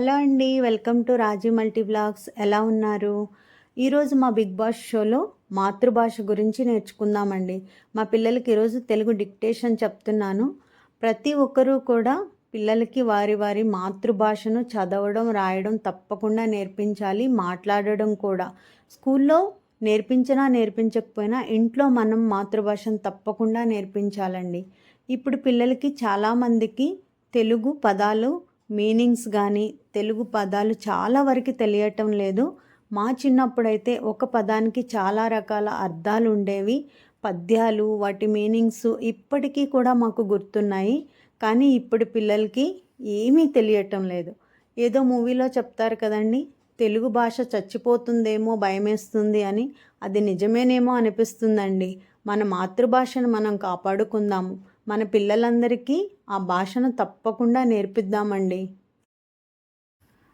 Hello అండి welcome to Raji multi blogs. ఎలా ఉన్నారు? ఈరోజు మా బిగ్ బాస్ షోలో మాతృభాష గురించి నేర్చుకుందామండి. మా పిల్లలకి ఈరోజు తెలుగు డిక్టేషన్ చెప్తున్నాను. ప్రతి ఒక్కరూ కూడా పిల్లలకి వారి వారి మాతృభాషను చదవడం రాయడం తప్పకుండా నేర్పించాలి మాట్లాడడం కూడా. స్కూల్లో నేర్పించినా నేర్పించకపోయినా ఇంట్లో మనం మాతృభాషను తప్పకుండా నేర్పించాలండి. ఇప్పుడు పిల్లలకి చాలామందికి తెలుగు పదాలు మీనింగ్స్ కానీ తెలుగు పదాలు చాలా వరకు తెలియటం లేదు. మా చిన్నప్పుడైతే ఒక పదానికి చాలా రకాల అర్థాలు ఉండేవి. పద్యాలు వాటి మీనింగ్స్ ఇప్పటికీ కూడా మాకు గుర్తున్నాయి. కానీ ఇప్పుడు పిల్లలకి ఏమీ తెలియటం లేదు. ఏదో మూవీలో చెప్తారు కదండి తెలుగు భాష చచ్చిపోతుందేమో భయమేస్తుంది అని. అది నిజమేనేమో అనిపిస్తుందండి. మన మాతృభాషను మనం కాపాడుకుందాము. మన పిల్లలందరికీ ఆ భాషను తప్పకుండా నేర్పిద్దామండి.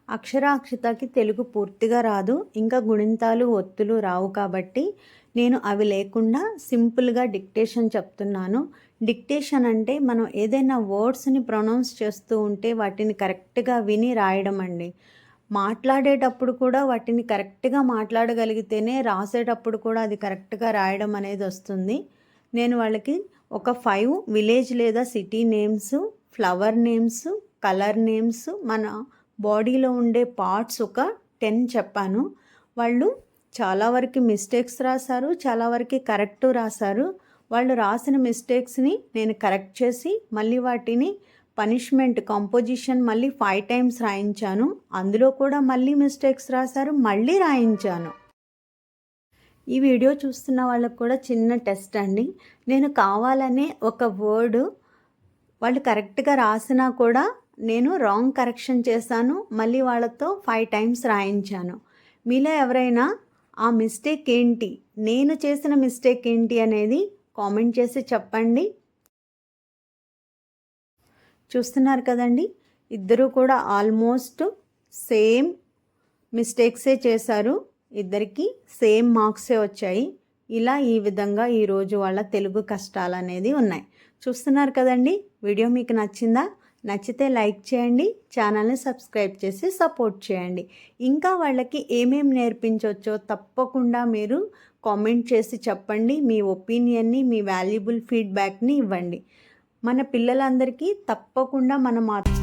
అక్షరాక్షతకి తెలుగు పూర్తిగా రాదు ఇంకా గుణింతాలు ఒత్తులు రావు కాబట్టి నేను అవి లేకుండా సింపుల్గా డిక్టేషన్ చెప్తున్నాను. డిక్టేషన్ అంటే మనం ఏదైనా వర్డ్స్ని ప్రొనౌన్స్ చేస్తూ ఉంటే వాటిని కరెక్ట్గా విని రాయడం అండి. మాట్లాడేటప్పుడు కూడా వాటిని కరెక్ట్గా మాట్లాడగలిగితేనే రాసేటప్పుడు కూడా అది కరెక్ట్గా రాయడం అనేది వస్తుంది. నేను వాళ్ళకి ఒక ఫైవ్ విలేజ్ లేదా city names flower names colour names మన బాడీలో ఉండే పార్ట్స్ ఒక టెన్ చెప్పాను. వాళ్ళు చాలా వరకు మిస్టేక్స్ రాశారు చాలా వరకు కరెక్ట్ రాశారు. వాళ్ళు రాసిన మిస్టేక్స్ని నేను కరెక్ట్ చేసి మళ్ళీ వాటిని పనిష్మెంట్ కంపోజిషన్ మళ్ళీ ఫైవ్ టైమ్స్ రాయించాను. అందులో కూడా మళ్ళీ మిస్టేక్స్ రాశారు మళ్ళీ రాయించాను. ఈ వీడియో చూస్తున్న వాళ్ళకు కూడా చిన్న టెస్ట్ అండి. నేను కావాలనే ఒక వర్డ్ వాళ్ళు కరెక్ట్గా రాసినా కూడా నేను రాంగ్ కరెక్షన్ చేశాను. మళ్ళీ వాళ్ళతో ఫైవ్ టైమ్స్ రాయించాను. మీలో ఎవరైనా ఆ మిస్టేక్ ఏంటి? నేను చేసిన మిస్టేక్ ఏంటి అనేది కామెంట్ చేసి చెప్పండి. చూస్తున్నారు కదండి? ఇద్దరూ కూడా ఆల్మోస్ట్ సేమ్ మిస్టేక్సే చేశారు. ఇద్దరికి సేమ్ మార్క్సే వచ్చాయి. ఇలా ఈ విధంగా ఈరోజు వాళ్ళ తెలుగు కష్టాలు అనేది ఉన్నాయి. చూస్తున్నారు కదండి? వీడియో మీకు నచ్చిందా? నచ్చితే లైక్ చేయండి ఛానల్ని సబ్స్క్రైబ్ చేసి సపోర్ట్ చేయండి. ఇంకా వాళ్ళకి ఏమేమి నేర్పించవచ్చో తప్పకుండా మీరు కామెంట్ చేసి చెప్పండి. మీ ఒపీనియన్ని మీ వాల్యుబుల్ ఫీడ్బ్యాక్ని ఇవ్వండి. మన పిల్లలందరికీ తప్పకుండా మన మాత్రం